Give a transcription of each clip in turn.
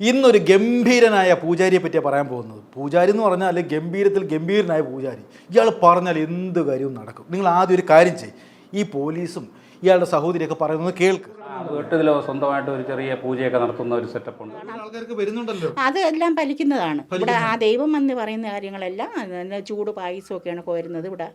ഇന്നൊരു ഗംഭീരനായ പൂജാരിയെ പറ്റിയാണ് പറയാൻ പോകുന്നത്. പൂജാരി എന്ന് പറഞ്ഞാൽ ഗംഭീരത്തിൽ ഗംഭീരനായ പൂജാരി. ഇയാൾ പറഞ്ഞാൽ എന്ത് കാര്യവും നടക്കും. നിങ്ങൾ ആദ്യം ഒരു കാര്യം ചെയ്യും. ഈ പോലീസും ഇയാളുടെ സഹോദരിയൊക്കെ പറയുന്നത് കേൾക്ക്. വീട്ടിലോ സ്വന്തമായിട്ട് ഒരു ചെറിയ പൂജയൊക്കെ നടത്തുന്ന ഒരു സെറ്റപ്പ് ഉണ്ട്. ആൾക്കാർക്ക് വരുന്നുണ്ടല്ലോ. അത് എല്ലാം ഫലിക്കുന്നതാണ് ഇവിടെ ആ ദൈവം എന്ന് പറയുന്ന കാര്യങ്ങളെല്ലാം ചൂട് ചൂട് പായസമൊക്കെയാണ് കോരുന്നത്. ഇവിടെ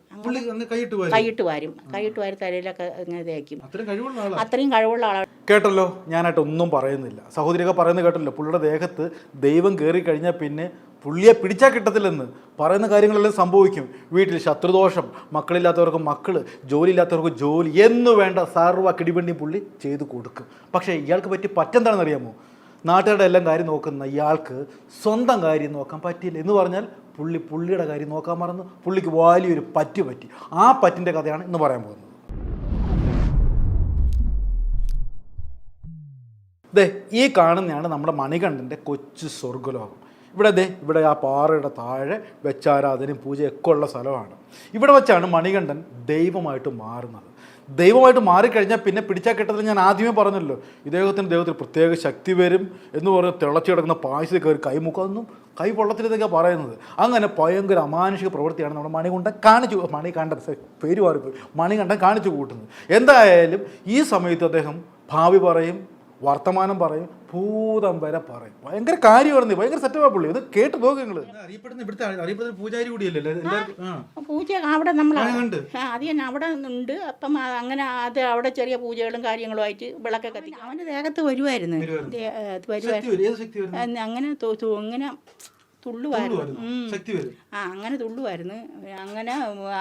കൈയിട്ട് വാരും. കൈയിട്ട് വാരി. തലയിലൊക്കെ ഇങ്ങനെ തേക്കും അത്രയും കഴിവുള്ള ആളാ. അത്രയും കഴിവുള്ള ആളാണ് കേട്ടല്ലോ? ഞാനായിട്ട് ഒന്നും പറയുന്നില്ല. സഹോദരിയൊക്കെ പറയുന്നത് കേട്ടല്ലോ? പുള്ളിയുടെ ദേഹത്ത് ദൈവം കയറി കഴിഞ്ഞാൽ പിന്നെ പുള്ളിയെ പിടിച്ചാൽ കിട്ടത്തില്ലെന്ന് പറയുന്ന കാര്യങ്ങളെല്ലാം സംഭവിക്കും. വീട്ടിൽ ശത്രുദോഷം മക്കളില്ലാത്തവർക്ക് മക്കൾ ജോലിയില്ലാത്തവർക്ക് ജോലി എന്നു വേണ്ട സർവ കിടിപണ്ണി പുള്ളി ചെയ്തു കൊടുക്കും. പക്ഷേ ഇയാൾക്ക് പറ്റി പറ്റെന്താണെന്ന് അറിയാമോ? നാട്ടുകാരുടെ എല്ലാം കാര്യം നോക്കുന്ന ഇയാൾക്ക് സ്വന്തം കാര്യം നോക്കാൻ പറ്റിയില്ല. എന്ന് പറഞ്ഞാൽ പുള്ളി പുള്ളിയുടെ കാര്യം നോക്കാൻ മറന്നു. പുള്ളിക്ക് വലിയൊരു പറ്റ് പറ്റി. ആ പറ്റിന്റെ കഥയാണ് ഇന്ന് പറയാൻ പോകുന്നത്. ദേ ഈ കാണുന്നതാണ് നമ്മുടെ മണികണ്ഠന്റെ കൊച്ചു സ്വർഗലോകം. ഇവിടെ ദേ ഇവിടെ ആ പാറയുടെ താഴെ വെച്ചാരാധനയും പൂജയൊക്കെ ഉള്ള സ്ഥലമാണ്. ഇവിടെ വെച്ചാണ് മണികണ്ഠൻ ദൈവമായിട്ട് മാറുന്നത്. ദൈവമായിട്ട് മാറിക്കഴിഞ്ഞാൽ പിന്നെ പിടിച്ചാൽ കിട്ടത്തിൽ ഞാൻ ആദ്യമേ പറഞ്ഞല്ലോ ഇദ്ദേഹത്തിന് ദൈവത്തിൽ പ്രത്യേക ശക്തി വരും എന്ന് പറഞ്ഞ് തിളച്ചു കിടക്കുന്ന പായസത്തിൽ കയറി കൈമുക്കൊന്നും കൈ പൊള്ളത്തിലെന്നൊക്കെ പറയുന്നത്. അങ്ങനെ ഭയങ്കര അമാനുഷിക പ്രവൃത്തിയാണ് നമ്മുടെ മണികണ്ഠൻ കാണിച്ചു മണി കണ്ട പേര് മാറിപ്പോയി. മണികണ്ഠൻ കാണിച്ചു കൂട്ടുന്നത്. എന്തായാലും ഈ സമയത്ത് അദ്ദേഹം ഭാവി പറയും വർത്തമാനം പറയും ഭൂതം വരെ പറയും. ഭയങ്കര കാര്യമാണ് ഭയങ്കര സെറ്റപ്പാ പുള്ളി. ഇത് കേട്ട് നോക്ക് നിങ്ങൾ അറിയപ്പെടുന്ന ഇവിടുത്തെ അറിയപ്പെടുന്ന പൂജാരി കൂടിയല്ലേ? പൂജ അവിടെ നമ്മൾ അത് തന്നെ അവിടെ ഉണ്ട് അപ്പം അങ്ങനെ അത് അവിടെ ചെറിയ പൂജകളും കാര്യങ്ങളുമായിട്ട് വിളക്കൊക്കെ കത്തി അവന്റെ ദേഹത്ത് വരുമായിരുന്നു അങ്ങനെ അങ്ങനെ തുള്ളുമായിരുന്നു ആ അങ്ങനെ തുള്ളുമായിരുന്നു അങ്ങനെ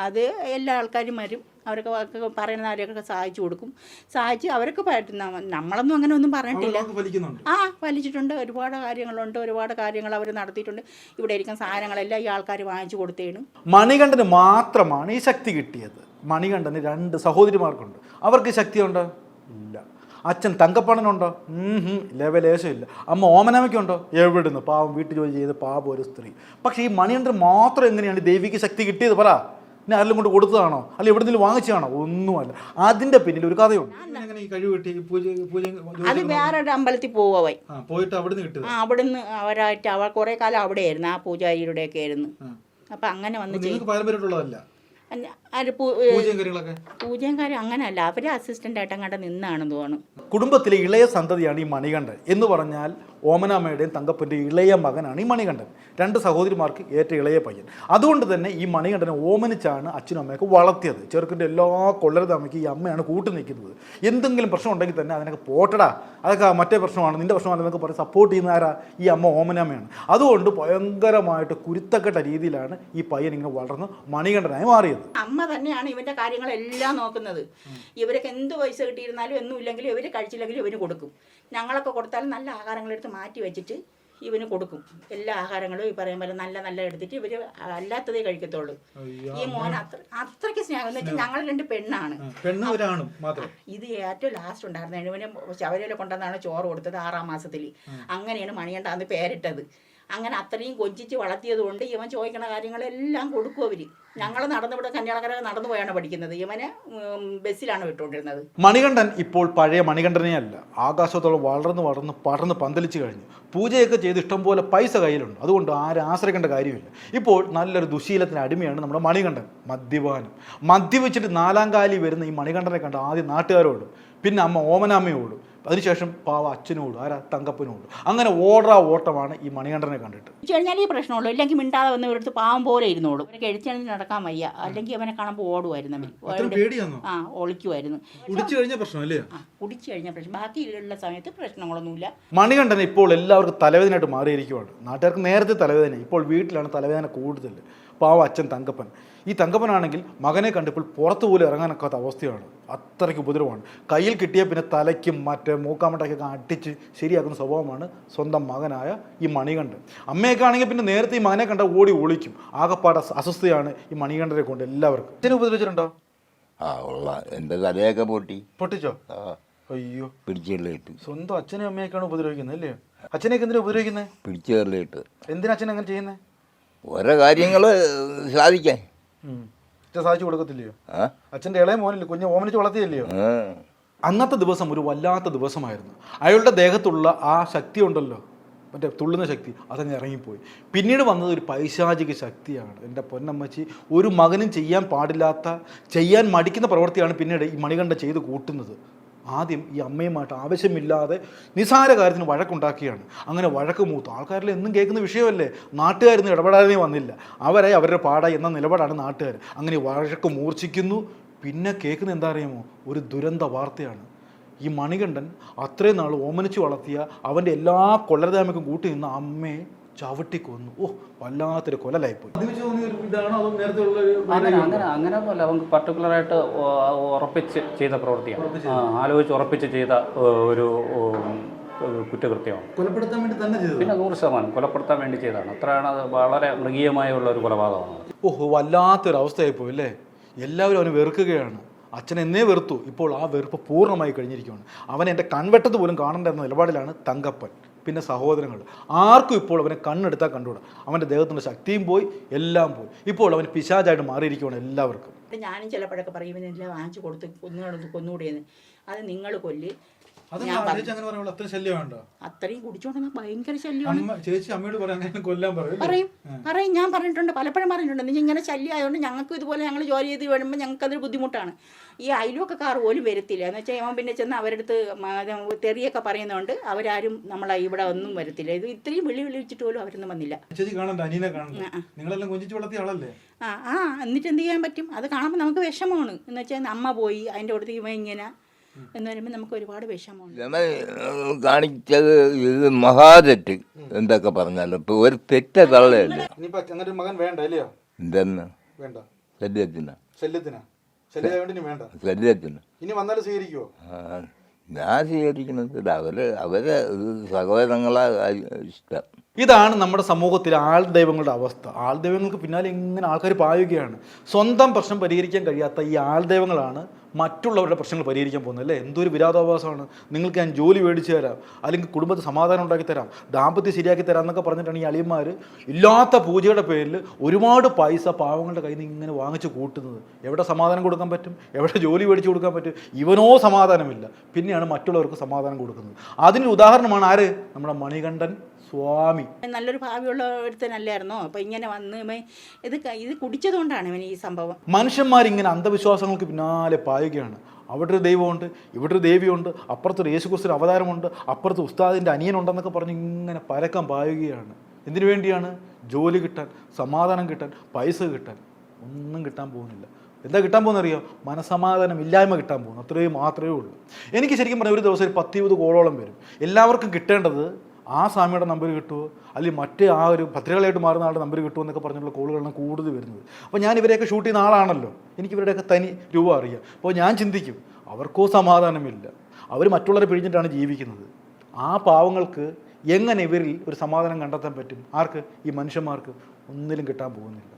അത് എല്ലാ ആൾക്കാരും വരും. അവരൊക്കെ പറയുന്ന ആരെയൊക്കെ സഹായിച്ചു കൊടുക്കും. സഹായിച്ച് അവരൊക്കെ പറ്റുന്ന നമ്മളൊന്നും അങ്ങനെ ഒന്നും പറഞ്ഞിട്ടില്ല. ആ വലിച്ചിട്ടുണ്ട് ഒരുപാട് കാര്യങ്ങളുണ്ട്. ഒരുപാട് കാര്യങ്ങൾ അവർ നടത്തിയിട്ടുണ്ട്. ഇവിടെ ഇരിക്കുന്ന സാധനങ്ങളെല്ലാം ഈ ആൾക്കാർ വാങ്ങിച്ചു കൊടുത്തേണ് മണികണ്ഠന് മാത്രമാണ് ഈ ശക്തി കിട്ടിയത്. മണികണ്ഠന് രണ്ട് സഹോദരിമാർക്കുണ്ട്. അവർക്ക് ശക്തിയുണ്ടോ? ഇല്ല. അച്ഛൻ തങ്കപ്പണനുണ്ടോ ലേശം ഇല്ല അമ്മ ഓമനമ്മയ്ക്കുണ്ടോ? എവിടുന്ന്? പാവം വീട്ടു ജോലി ചെയ്ത് പാവം ഒരു സ്ത്രീ. പക്ഷേ ഈ മണികണ്ഠൻ മാത്രം എങ്ങനെയാണ് ദേവിക്ക് ശക്തി കിട്ടിയത് പറ. ഇനി ആരെങ്കിലും കൊണ്ട് കൊടുത്തതാണോ? എവിടെ എവിടെന്നെങ്കിലും വാങ്ങിച്ചതാണോ? ഒന്നുമല്ല. അതിന്റെ പിന്നിൽ ഒരു കഥയുണ്ട്. എങ്ങനെ ഈ കഴിവ് കിട്ടി? പൂജ പൂജ അത് വേറെ അമ്പലത്തിൽ അമ്പലത്തിൽ ആ, പോയിട്ട് അവിടുന്ന് കിട്ടിയത് ആ അവിടുന്ന് അവരായിട്ട് അവ കുറേ കാലം അവിടെയായിരുന്നു ആ പൂജാരിയുടെയൊക്കെ ആയിരുന്നു. അപ്പം അങ്ങനെ വന്ന് ചെയ്യും നിങ്ങൾക്ക് പാരമ്പര്യമുള്ളതല്ല? അല്ല, ആര് പൂജയും കാര്യം അങ്ങനെയല്ല അവർ അസിസ്റ്റന്റ് ആയിട്ട് അങ്ങോട്ട് നിന്നാണെന്ന് തോന്നുന്നു. കുടുംബത്തിലെ ഇളയ സന്തതിയാണ് ഈ മണികണ്ഠൻ. എന്ന് പറഞ്ഞാൽ ഓമനാമ്മയുടെയും തങ്കപ്പന്റെ ഇളയ മകനാണ് ഈ മണികണ്ഠൻ. രണ്ട് സഹോദരിമാർക്ക് ഏറ്റവും ഇളയ പയ്യൻ. അതുകൊണ്ട് തന്നെ ഈ മണികണ്ഠനെ ഓമനിച്ചാണ് അച്ഛനും അമ്മയൊക്കെ വളർത്തിയത്. ചെറുക്കിന്റെ എല്ലാ കൊള്ളരുതാമയ്ക്ക് ഈ അമ്മയാണ് കൂട്ടു നിൽക്കുന്നത്. എന്തെങ്കിലും പ്രശ്നം ഉണ്ടെങ്കിൽ തന്നെ അതിനൊക്കെ പോട്ടടാ. അതൊക്കെ മറ്റേ പ്രശ്നമാണ്. നിന്റെ പ്രശ്നമാണെന്നൊക്കെ പറഞ്ഞ് സപ്പോർട്ട് ചെയ്യുന്ന ആരാ? ഈ അമ്മ ഓമനാമ്മയാണ്. അതുകൊണ്ട് ഭയങ്കരമായിട്ട് കുരുത്തക്കെട്ട രീതിയിലാണ് ഈ പയ്യൻ ഇങ്ങനെ വളർന്ന് മണികണ്ഠനായി മാറിയത്. അമ്മ തന്നെയാണ് ഇവന്റെ കാര്യങ്ങളെല്ലാം നോക്കുന്നത്. ഇവരൊക്കെ എന്ത് പൈസ കിട്ടിയിരുന്നാലും ഒന്നും ഇല്ലെങ്കിലും ഇവർ കഴിച്ചില്ലെങ്കിലും ഇവന് കൊടുക്കും. ഞങ്ങളൊക്കെ കൊടുത്താലും നല്ല ആഹാരങ്ങളെടുത്ത് മാറ്റി വെച്ചിട്ട് ഇവന് കൊടുക്കും. എല്ലാ ആഹാരങ്ങളും ഈ പറയും പോലെ നല്ല നല്ല എടുത്തിട്ട് ഇവർ അല്ലാത്തതേ കഴിക്കത്തുള്ളൂ. ഈ മോൻ അത്ര അത്രയ്ക്ക് സ്നേഹം. എന്ന് വെച്ചാൽ ഞങ്ങൾ രണ്ട് പെണ്ണാണ്. ഇത് ഏറ്റവും ലാസ്റ്റ് ഉണ്ടായിരുന്നു ഇവന് ശബരിമല കൊണ്ടുവന്നാണ് ചോറ് കൊടുത്തത് ആറാം മാസത്തിൽ അങ്ങനെയാണ് മണിയണ്ടാന്ന് പേരിട്ടത്. അങ്ങനെ അത്രയും കൊഞ്ചിച്ച് വളർത്തിയത് കൊണ്ട് ഇവൻ ചോദിക്കണ കാര്യങ്ങളെല്ലാം കൊടുക്കും അവർ. ഞങ്ങൾ നടന്നിവിടെ കന്യാളക്കര നടന്നു പോയാണ് പഠിക്കുന്നത്. ഇവനെ ബസ്സിലാണ് വിട്ടുകൊണ്ടിരുന്നത്. മണികണ്ഠൻ ഇപ്പോൾ പഴയ മണികണ്ഠനെ അല്ല. ആകാശത്തോളം വളർന്ന് വളർന്ന് പടർന്ന് പന്തലിച്ച് കഴിഞ്ഞു. പൂജയൊക്കെ ചെയ്ത് ഇഷ്ടംപോലെ പൈസ കയ്യിലുണ്ട്. അതുകൊണ്ട് ആരും ആശ്രയിക്കേണ്ട കാര്യമില്ല. ഇപ്പോൾ നല്ലൊരു ദുശീലത്തിന് അടിമയാണ് നമ്മുടെ മണികണ്ഠൻ. മദ്യപാനം. മദ്യപിച്ചിട്ട് നാലാം കാലി വരുന്ന ഈ മണികണ്ഠനെ കണ്ട ആദ്യം നാട്ടുകാരോടും പിന്നെ അമ്മ ഓമനാമ്മയോടും അതിനുശേഷം പാവ അച്ഛനോട് ആരാ തങ്കപ്പനോട്. അങ്ങനെ ഓടാ ഓട്ടമാണ് ഈ മണികണ്ഠനെ കണ്ടിട്ട്. കഴിഞ്ഞാൽ ഈ പ്രശ്നമുള്ളൂ. ഇല്ലെങ്കിൽ മിണ്ടാതെ വന്ന് ഇവിടുത്തെ പാവം പോലെ ഇരുന്നോളൂ. അവനൊക്കെ എഴുത്തിയാണെങ്കിൽ നടക്കാൻ വയ്യ. അല്ലെങ്കിൽ അവനെ കാണുമ്പോൾ ഓടുമായിരുന്നു അവൻ ആ ഒളിക്കുമായിരുന്നു. കുടിച്ചു കഴിഞ്ഞ പ്രശ്നമല്ലേ അല്ലേ? കുടിച്ചു കഴിഞ്ഞ പ്രശ്നം. ബാക്കിയുള്ള സമയത്ത് പ്രശ്നങ്ങളൊന്നുമില്ല. മണികണ്ഠൻ ഇപ്പോൾ എല്ലാവർക്കും തലവേദനയായിട്ട് മാറിയിരിക്കുവാണ്. നാട്ടുകാർക്ക് നേരത്തെ തലവേദന. ഇപ്പോൾ വീട്ടിലാണ് തലവേദന കൂടുതൽ. പാവം അച്ഛൻ തങ്കപ്പൻ. ഈ തങ്കപ്പനാണെങ്കിൽ മകനെ കണ്ടപ്പോൾ പുറത്തു പോലും ഇറങ്ങാനൊക്കാത്ത അവസ്ഥയാണ്. അത്രയ്ക്ക് ഉപദ്രവമാണ്. കയ്യിൽ കിട്ടിയ പിന്നെ തലയ്ക്കും മറ്റേ മൂക്കാമട്ടയ്ക്കൊക്കെ അടിച്ച് ശരിയാക്കുന്ന സ്വഭാവമാണ് സ്വന്തം മകനായ ഈ മണികണ്ഠൻ. അമ്മയൊക്കെ ആണെങ്കിൽ പിന്നെ നേരത്തെ ഈ മകനെ കണ്ട ഓടി ഒളിക്കും. ആകപ്പാടെ അസ്വസ്ഥയാണ് ഈ മണികണ്ഠനെ കൊണ്ട് എല്ലാവർക്കും. അച്ഛനെ ഉപദ്രവിച്ചിട്ടുണ്ടോ? ആ ഉള്ള എന്റെ തലയൊക്കെ പൊട്ടി. പൊട്ടിച്ചോ? ആ. അയ്യോ. പിടിച്ചുകളിലിട്ട് സ്വന്തം അച്ഛനെയും അമ്മയൊക്കെയാണ് ഉപദ്രവിക്കുന്നത് അല്ലേ? അച്ഛനെയൊക്കെ എന്തിനാ ഉപദ്രവിക്കുന്നത് പിടിച്ചുകളിലിട്ട് എന്തിനാ അച്ഛൻ അങ്ങനെ ചെയ്യുന്നത് ഓരോ കാര്യങ്ങൾ സാധിക്കാൻ. അച്ഛൻ സാധിച്ചു കൊടുക്കത്തില്ലയോ? അച്ഛന്റെ ഇളയ മോനില്ലേ കുഞ്ഞ് ഓമനിച്ച് വളർത്തിയല്ലയോ? അന്നത്തെ ദിവസം ഒരു വല്ലാത്ത ദിവസമായിരുന്നു. അയാളുടെ ദേഹത്തുള്ള ആ ശക്തി ഉണ്ടല്ലോ മറ്റേ തുള്ളുന്ന ശക്തി അതങ്ങ് ഇറങ്ങിപ്പോയി. പിന്നീട് വന്നത് ഒരു പൈശാചിക ശക്തിയാണ്. എന്റെ പൊന്നമ്മച്ചി ഒരു മകനും ചെയ്യാൻ പാടില്ലാത്ത ചെയ്യാൻ മടിക്കുന്ന പ്രവൃത്തിയാണ് പിന്നീട് ഈ മണികണ്ഠ ചെയ്ത് കൂട്ടുന്നത്. ആദ്യം ഈ അമ്മയുമായിട്ട് ആവശ്യമില്ലാതെ നിസാര കാര്യത്തിന് വഴക്കുണ്ടാക്കിയാണ്. അങ്ങനെ വഴക്ക് മൂത്തു. ആൾക്കാരിൽ എന്നും കേൾക്കുന്ന വിഷയമല്ലേ? നാട്ടുകാരൊന്നും ഇടപെടാതെ വന്നില്ല. അവരെ അവരുടെ പാട എന്ന നിലപാടാണ് നാട്ടുകാർ. അങ്ങനെ വഴക്ക് മൂർച്ഛിക്കുന്നു. പിന്നെ കേൾക്കുന്ന എന്താ അറിയാമോ? ഒരു ദുരന്ത വാർത്തയാണ്. ഈ മണികണ്ഠൻ അത്രയും നാൾ ഓമനിച്ച് വളർത്തിയ അവന്റെ എല്ലാ കൊള്ളരതാമയ്ക്കും കൂട്ടി നിന്ന അമ്മയെ ചവിട്ടി കൊന്നു ഓ വല്ലാത്തൊരു കൊലലായിപ്പോയി. ഇതാണോ? അതോ നേരത്തെ ഉള്ള അങ്ങനെ അങ്ങനെ അങ്ങനെ പോലെ അവർക്ക് പർട്ടിക്കുലറായിട്ട് ഉറപ്പിച്ച് ചെയ്ത പ്രവൃത്തിയാണ്. ആലോചിച്ച് ഉറപ്പിച്ച് ചെയ്ത ഒരു കുറ്റകൃത്യമാണ്. കൊലപ്പെടുത്താൻ വേണ്ടി തന്നെ ചെയ്തു പിന്നെ നൂറ് ശതമാനം. കൊലപ്പെടുത്താൻ വേണ്ടി ചെയ്തതാണ്. അത്രയാണ് അത് വളരെ മൃഗീയമായുള്ള ഒരു കൊലപാതകമാണ് ഓഹോ വല്ലാത്തൊരു അവസ്ഥയായിപ്പോയി അല്ലേ? എല്ലാവരും അവന് വെറുക്കുകയാണ്. അച്ഛൻ എന്നേ വെറുത്തു. ഇപ്പോൾ ആ വെറുപ്പ് പൂർണമായി കഴിഞ്ഞിരിക്കുകയാണ്. അവൻ എന്റെ കൺവെട്ടത് പോലും കാണേണ്ട എന്ന നിലപാടിലാണ് തങ്കപ്പൻ. പിന്നെ സഹോദരങ്ങൾ. ആർക്കും ഇപ്പോൾ അവനെ കണ്ണെടുത്താൽ കണ്ടുകൂടാ. അവന്റെ ദേഹത്തിന്റെ ശക്തിയും പോയി എല്ലാം പോയി. ഇപ്പോൾ അവൻ പിശാചായിട്ട് മാറിയിരിക്കുകയാണ് എല്ലാവർക്കും. ഞാനും ചിലപ്പോഴൊക്കെ പറയും ഇവനെല്ലാം വാങ്ങിച്ചു കൊടുത്ത് കൊന്നുകൊണ്ട് കൊന്നുകൂടിയെന്ന്. അത് നിങ്ങൾ കൊല്ല്. ഞാൻ പറഞ്ഞു. അത്രയും കുടിച്ചോണ്ടെന്നാ ഭയങ്കര ശല്യമാണ്. ചേച്ചി അമ്മയോട് പറയാൻ കൊല്ലാൻ പറയും പറയും. പറയും. ഞാൻ പറഞ്ഞിട്ടുണ്ട്. പലപ്പോഴും പറഞ്ഞിട്ടുണ്ട്. നീ ഇങ്ങനെ ശല്യം ആയതുകൊണ്ട് ഞങ്ങൾക്ക് ഇതുപോലെ ഞങ്ങൾ ജോലി ചെയ്ത് വരുമ്പോൾ ഞങ്ങൾക്ക് അതൊരു ബുദ്ധിമുട്ടാണ്. ഈ അയൽവക്കക്കാർ പോലും വരത്തില്ല. എന്ന് വെച്ചാൽ ഇവൻ പിന്നെ ചെന്ന് അവരുടെ അടുത്ത് മ- ഇത് തെറിയൊക്കെ പറയുന്നതുകൊണ്ട് അവരാരും നമ്മളെ ഇവിടെ ഒന്നും വരത്തില്ല. ഇത് ഇത്രയും വിളി വിളിച്ചിട്ട് പോലും അവരൊന്നും വന്നില്ല. നിങ്ങളെല്ലാം കൊഞ്ചിച്ച് വളർത്തിയ ആളല്ലേ? ആ ആ. എന്നിട്ട് എന്ത് ചെയ്യാൻ പറ്റും? അത് കാണുമ്പോൾ നമുക്ക് വിഷമമാണ്. എന്ന് വെച്ചാൽ അമ്മ പോയി അതിന്റെ അടുത്ത് ഇവ ഇങ്ങനെ എന്ന് പറയുമ്പോൾ നമുക്ക് ഒരുപാട് വിഷമമുണ്ട്. നമ്മൾ കാണിച്ചത് ഇത് മഹാതെറ്റ് എന്തൊക്കെ പറഞ്ഞാലും ഇപ്പൊ ഒരു തെറ്റ തള്ളയല്ലേ? ഇനിയിപ്പോ അങ്ങനെ മകൻ വേണ്ട അല്ലയോ? എന്തെന്ന്? വേണ്ട. ശല്യത്തിന്? ശല്യത്തിനാ? ശല്യമായിട്ട് വേണ്ട. ശല്യത്തിന്. ഇനി വന്നാലും സ്വീകരിക്കുവോ? ആ, ഞാൻ സ്വീകരിക്കുന്നത് അവർ അവരെ സഹോദരങ്ങളെ ഇഷ്ടം. ഇതാണ് നമ്മുടെ സമൂഹത്തിൽ ആൾ ദൈവങ്ങളുടെ അവസ്ഥ. ആൾ ദൈവങ്ങൾക്ക് പിന്നാലെ ഇങ്ങനെ ആൾക്കാർ പായുകയാണ്. സ്വന്തം പ്രശ്നം പരിഹരിക്കാൻ കഴിയാത്ത ഈ ആൾ ദൈവങ്ങളാണ് മറ്റുള്ളവരുടെ പ്രശ്നങ്ങൾ പരിഹരിക്കാൻ പോകുന്നത് അല്ലേ? എന്തൊരു വിരോധാഭാസമാണ് നിങ്ങൾക്ക് ഞാൻ ജോലി മേടിച്ചു തരാം അല്ലെങ്കിൽ കുടുംബത്തെ സമാധാനം ഉണ്ടാക്കി തരാം ദാമ്പത്യം ശരിയാക്കി തരാം എന്നൊക്കെ പറഞ്ഞിട്ടാണ് ഈ അളിയന്മാർ ഇല്ലാത്ത പൂജയുടെ പേരിൽ ഒരുപാട് പൈസ പാവങ്ങളുടെ കയ്യിൽ നിന്ന് ഇങ്ങനെ വാങ്ങിച്ചു കൂട്ടുന്നത്. എവിടെ സമാധാനം കൊടുക്കാൻ പറ്റും? എവിടെ ജോലി മേടിച്ചു കൊടുക്കാൻ പറ്റും? ഇവനോ സമാധാനമില്ല. പിന്നെയാണ് മറ്റുള്ളവർക്ക് സമാധാനം കൊടുക്കുന്നത്. അതിന് ഉദാഹരണമാണ് ആര്? നമ്മുടെ മണികണ്ഠൻ സ്വാമി. നല്ലൊരു ഭാവിയുള്ള ഒരുത്തനല്ലായിരുന്നോ? അപ്പൊ ഇങ്ങനെ വന്ന് ഇത് ഇത് കുടിച്ചതുകൊണ്ടാണ് ഇവന് ഈ സംഭവം. മനുഷ്യന്മാർ ഇങ്ങനെ അന്ധവിശ്വാസങ്ങൾക്ക് പിന്നാലെ പായുകയാണ്. അവിടെ ഒരു ദൈവമുണ്ട് ഇവിടെ ഒരു ദേവിയുണ്ട് അപ്പുറത്ത് അപ്പുറത്തൊരു യേശുക്രിസ്തു അവതാരമുണ്ട് അപ്പുറത്ത് ഉസ്താദിന്റെ അനിയനുണ്ടെന്നൊക്കെ പറഞ്ഞ് ഇങ്ങനെ പരക്കം പായുകയാണ്. എന്തിനു വേണ്ടിയാണ്? ജോലി കിട്ടാൻ സമാധാനം കിട്ടാൻ പൈസ കിട്ടാൻ. ഒന്നും കിട്ടാൻ പോകുന്നില്ല. എന്താ കിട്ടാൻ പോകുന്നറിയോ? മനസമാധാനം ഇല്ലായ്മ കിട്ടാൻ പോകുന്നു. അത്രയും മാത്രമേ ഉള്ളൂ. എനിക്ക് ശരിക്കും പറഞ്ഞാൽ ഒരു ദിവസം ഒരു പത്ത് ഇരുപത് കോളോളം വരും. എല്ലാവർക്കും കിട്ടേണ്ടത് ആ സ്വാമിയുടെ നമ്പർ കിട്ടുമോ അല്ലെങ്കിൽ മറ്റേ ആ ഒരു ഭദ്രകളായിട്ട് മാറുന്ന ആളുടെ നമ്പർ കിട്ടുമോ എന്നൊക്കെ പറഞ്ഞുള്ള കോളുകളാണ് കൂടുതൽ വരുന്നത്. അപ്പോൾ ഞാൻ ഇവരെയൊക്കെ ഷൂട്ട് ചെയ്യുന്ന ആളാണല്ലോ. എനിക്ക് ഇവരുടെയൊക്കെ തനി രൂപ അറിയാം. അപ്പോൾ ഞാൻ ചിന്തിക്കും അവർക്കോ സമാധാനമില്ല. അവർ മറ്റുള്ളവരെ പിഴിഞ്ഞിട്ടാണ് ജീവിക്കുന്നത്. ആ പാവങ്ങൾക്ക് എങ്ങനെ ഇവരിൽ ഒരു സമാധാനം കണ്ടെത്താൻ പറ്റും? ആർക്ക്? ഈ മനുഷ്യന്മാർക്ക് ഒന്നിലും കിട്ടാൻ പോകുന്നില്ല.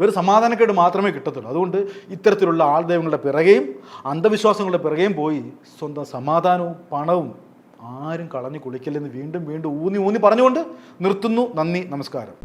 വെറും സമാധാനക്കേട് മാത്രമേ കിട്ടത്തുള്ളൂ. അതുകൊണ്ട് ഇത്തരത്തിലുള്ള ആൾദൈവങ്ങളുടെ പിറകെയും അന്ധവിശ്വാസങ്ങളുടെ പിറകെയും പോയി സ്വന്തം സമാധാനവും പണവും ആരും കളഞ്ഞു കുളിക്കല്ലെന്ന് വീണ്ടും വീണ്ടും ഊന്നി ഊന്നി പറഞ്ഞുകൊണ്ട് നിർത്തുന്നു. നന്ദി നമസ്കാരം.